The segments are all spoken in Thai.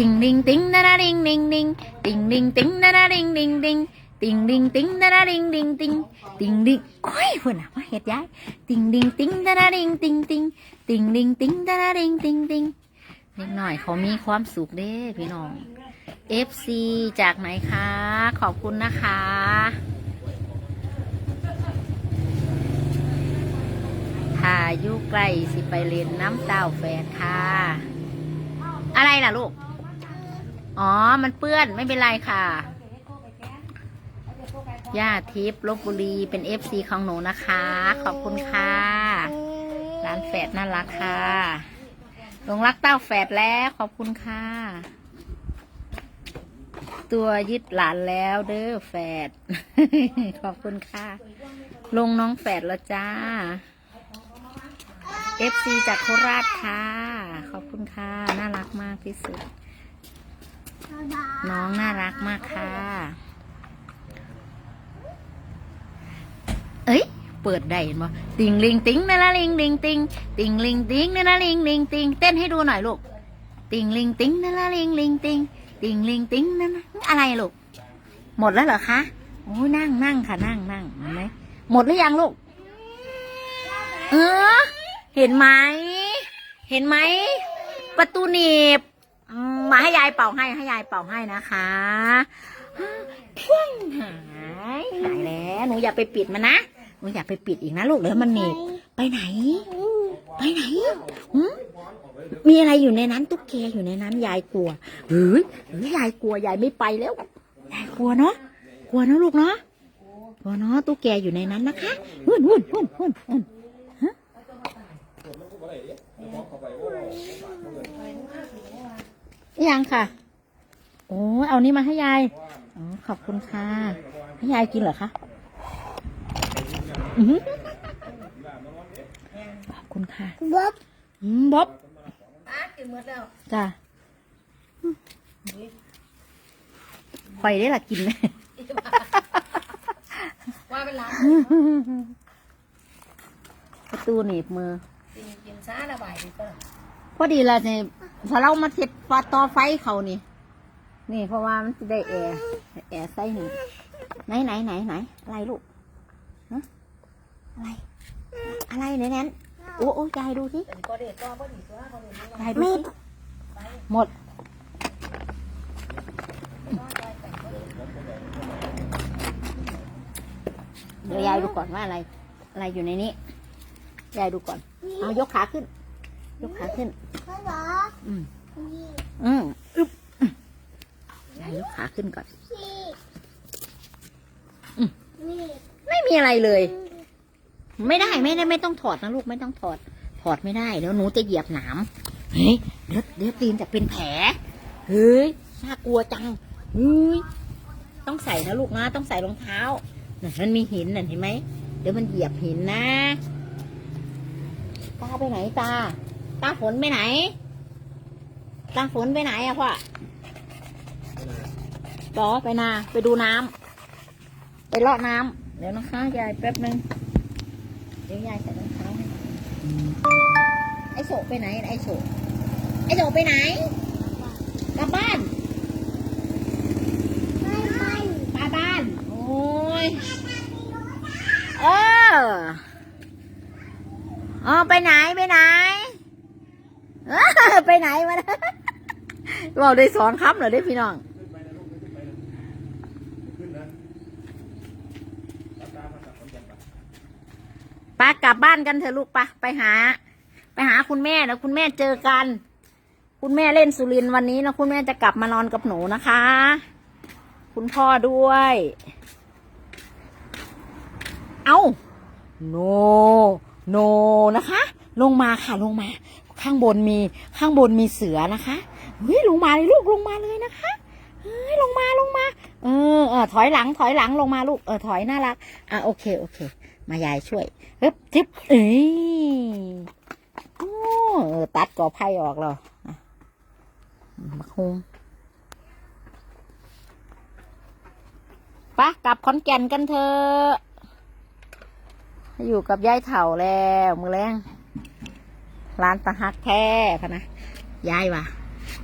ติงดิงติงดาดาดิงดิงดิงติงดิงติงดาดาดิงดิงดิงติงดิงติงดาดาดิงดิงดิงติงดิงโอ้ยพุ่นน่ะมาเฮ็ดย้ายติงดิงติงดาดาดิงติงติงติงดิงติงดาดาดิงติงติงเล็กหน่อยเขามีความสุขเด้พี่น้อง FC จากไหนคะ ขอบคุณนะคะถ้าอยู่ใกล้สิไปเรียนน้ำเต้าแฟนค่ะ อะไรล่ะลูก อ๋อ มันเปื้อนไม่เป็นไรค่ะ ย่าทิพย์ลบบุรีเป็น FC ของหนูนะคะ ขอบคุณค่ะ ร้านแฝดน่ารักค่ะหลงรักเต้าแฝดแล้วขอบคุณค่ะ ตัวยึดหลานแล้วเด้อแฝด ขอบคุณค่ะ ลงน้องแฝดแล้วจ้า FC จากโคราชค่ะ ขอบคุณค่ะ น่ารักมากที่สุด น้องน่ารักมากค่ะ เอ้ย เปิดได้เห็นบ่ติงลิงติงนะนะลิงลิงติงติงลิงติงนะนะลิงลิงติงเต้นให้ดูหน่อยลูก ติงลิงติงนะนะลิงลิงติงติงลิงติงนะนะอะไรลูก หมดแล้วเหรอคะโอ้นั่งนั่งค่ะนั่งนั่งเห็นไหมหมดหรือยังลูก เออ เห็นไหม เห็นไหม ประตูหนีบ มมาให้ยายเป่าให้ให้ยายเป่าให้นะคะเพี้ยงหายหายแล้วหนูอย่าไปปิดมันนะหนูอย่าไปปิดอีกนะลูกเดี๋ยวมันหนีบไปไหน ไปไหนหืมมีอะไรอยู่ในนั้น ตุ๊กแกอยู่ในนั้น ยายกลัวเฮ้ยเฮ้ยยายกลัวยายไม่ไปแล้วยายกลัวเนาะกลัวนะลูกเนาะกลัวเนาะตุ๊กแกอยู่ในนั้นนะคะหุ่นหุ่นหุ่นหุ่นหุ่นฮะ ยังค่ะ โอ้ยเอานี้มาให้ยายอ๋อขอบคุณค่ะ ให้ยายกินเหรอคะอื้อหือขอบคุณค่ะบ๊อบอืมบ๊อบป้ากินหมดแล้วจ้ะข่อยได้ละกินไหมว่าเป็นร้านประตูหนีบมือกินกินซาระบายดีก็พอดีละเนี่ ยพอเรามาเสร็จฟาต่อไฟเขานี่ นี่เพราะว่ามันจะได้แอร์แอร์ใส่นึ่ไหนไหนไหนไหนอะไรลูกฮะอะไร อะไรไหนนั้นโอ้โอ้ยายดูที่ยายดูสิหมด เดี๋ยวยายดูก่อนว่าอะไร อะไรอยู่ในนี้ ยายดูก่อน เอายกขาขึ้น ยกขาขึ้นพ่ อืมอืมอึ๊บอืมยายยกขาขึ้นก่อนอืมไม่มีอะไรเลย ไม่ได้ไม่ได้ไม่ต้องถอดนะลูกไม่ต้องถอด ถอดไม่ได้เดี๋ยวหนูจะเหยียบหนามเฮ้ยเดี๋ยวเดี๋ยวตีนจะเป็นแผลเฮ้ยน่ากลัวจังเฮ้ยต้องใส่นะลูกนะ ต้องใส่รองเท้าน่ะมันมีหินน่ะเห็นไหมเดี๋ยวมันเหยียบหินนะตาไปไหนตาตาฝนไปไหน ตาฝนไปไหนอะพ่อปอไปนา ไปดูน้ำไปเลาะน้ำเดี๋ยวนะคะยายแป๊บนึง เดี๋ยวยายใส่รองเท้าให้ไอ้โศกไปไหน ไอ้โศกไอ้โศกไปไหน กลับบ้านไม่ไม่กลับบ้าน โอ้ยเอออ๋อไปไหนไปไหนเออไปไหนมานะ เราได้สอนคำเหรอได้พี่น้องปากลับบ้านกันเถอะลูกปะไปหา ไปหาคุณแม่แล้วคุณแม่เจอกัน คุณแม่เล่นสุรินวันนี้แล้วคุณแม่จะกลับมานอนกับหนูนะคะ คุณพ่อด้วย เอาโนโนนะคะ ลงมาค่ะลงมา ข้างบนมีข้างบนมีเสือนะคะ เฮ้ยลงมาเลยลูกลงมาเลยนะคะเฮ้ยลงมาลงมา เออเออถอยหลังถอยหลังลงมาลูกเออถอยน่ารัก อะโอเคโอเค มายายช่วยเฮ้ยจิ๊บเอ้ยโอ้เออตัดกอไผ่ออกแล้วอะมาคงปะกลับขอนแก่นกันเถอะอยู่กับยายเถ่าแล้วมือแรงร้านตะฮักแท้พะนะยายว่ะ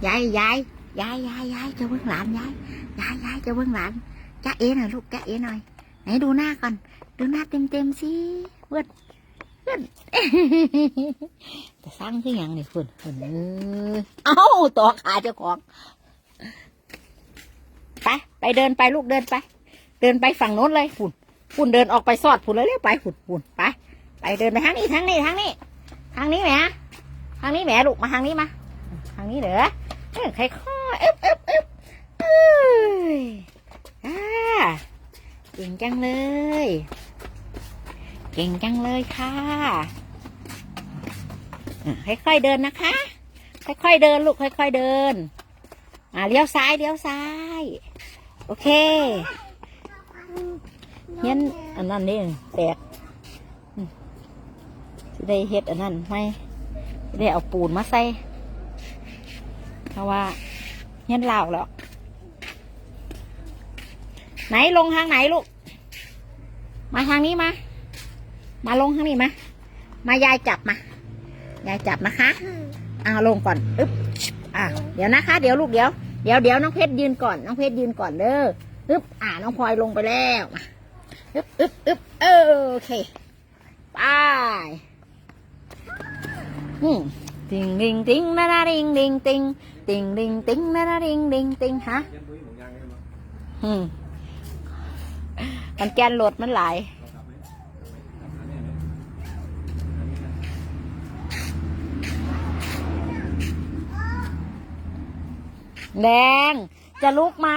ยายยายยายยายยายจะเบิ้งหลานยายยายยายจะเบิ้งหลานจ้าเอ๋หน่อยลูกจ้าเอ๋หน่อยไหนดูหน้าก่อนดูหน้าเต็มเต็มๆสิเพื่อนเพื่อนจะสร้างขึ้นยังนี่คุณคุณเออเอ้าต่อขาเจ้าของไปไปเดินไปลูกเดินไป เดินไปฝั่งโน้นเลยฝุ่นฝุ่นเดินออกไปสอดฝุ่นเลยเร็วไปฝุ่นฝุ่นไป ไปเดินไปทางนี้ทางนี้ทางนี้ทางนี้แหมทางนี้แหมลูกมาทางนี้มาทางนี้เหรอ เออใครข้อเอ๊บเอ๊บเอ๊บเอ้ยอ่าเก่งจังเลย เก่งจังเลยค่ะค่อยๆเดินนะคะ ค่อยๆเดินลูกค่อยๆเดินอ่าเลี้ยวซ้ายเลี้ยวซ้าย โอเคเฮียนอันนั้นนี่แตกได้เฮ็ดอันนั้นไหมได้เอาปูนมาใส่ เพราะว่าเฮียนลาแล้ว ไหนลงทางไหนลูก มาทางนี้มา มาลงทางนี้มา มายายจับมา ยายจับนะคะเอาลงก่อนอึ๊บอะเดี๋ยวนะคะ เดี๋ยวลูกเดี๋ยว เดี๋ยวเดี๋ยวน้องเพชรยืนก่อน น้องเพชรยืนก่อนเด้ออึ๊บอ่าน้องพลอยลงไปแล้วอึ๊บอึ๊บอึ๊บโอเค ไปอืม ติงดิงติงนานาดิงดิงติงติงดิงติงนานาดิงดิงติงฮะอืมมันแกนโหลดมันหลายแดง จะลุกไหม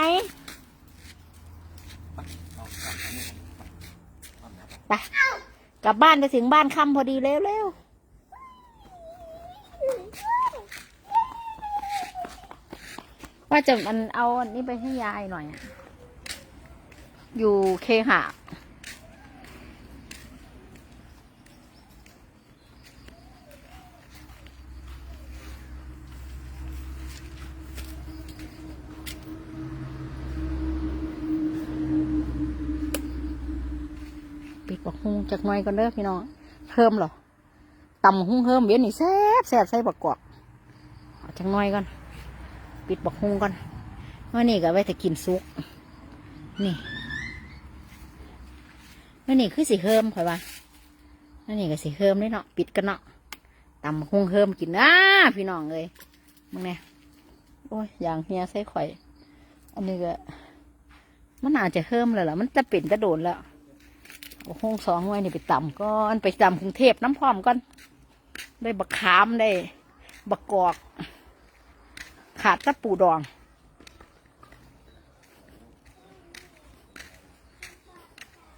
ไปกลับบ้านไปถึงบ้านค่ำพอดีเร็วเร็ ว่าจะมันเอาอันนี้ไปให้ยายหน่อย อยู่เคหะปิดบักฮุงจากหน่อยก่อนเด้อพี่น้องเพิ่มเหรอตำบักฮุงเพิ่มเดี๋ยนี้แซ่บแซ่บใส่บักกอกเอาจากหน่อยก่อน ปิดบักฮุงก่อนว่านี่ก็ไว้แต่กินซุก นี่ว่านี่คือสีเฮิมข่อยว่าว่านี่ก็สีเฮิมเลยเนาะปิดกันเนาะตำฮุงเฮิมกินนะพี่น้องเลยมึงเนี่ยโอ้ยอย่างเฮียใส่ข่อย อันนี้ก็มันอาจจะเฮิมเลยล่ะมันจะเป็นจะโดนแล้วบักฮุงสองหน่วยนี่ไปตำก่อนไปตำกรุงเทพน้ำพร้อมก่อนได้บักขามได้บักกอก ขาดตะปูดอง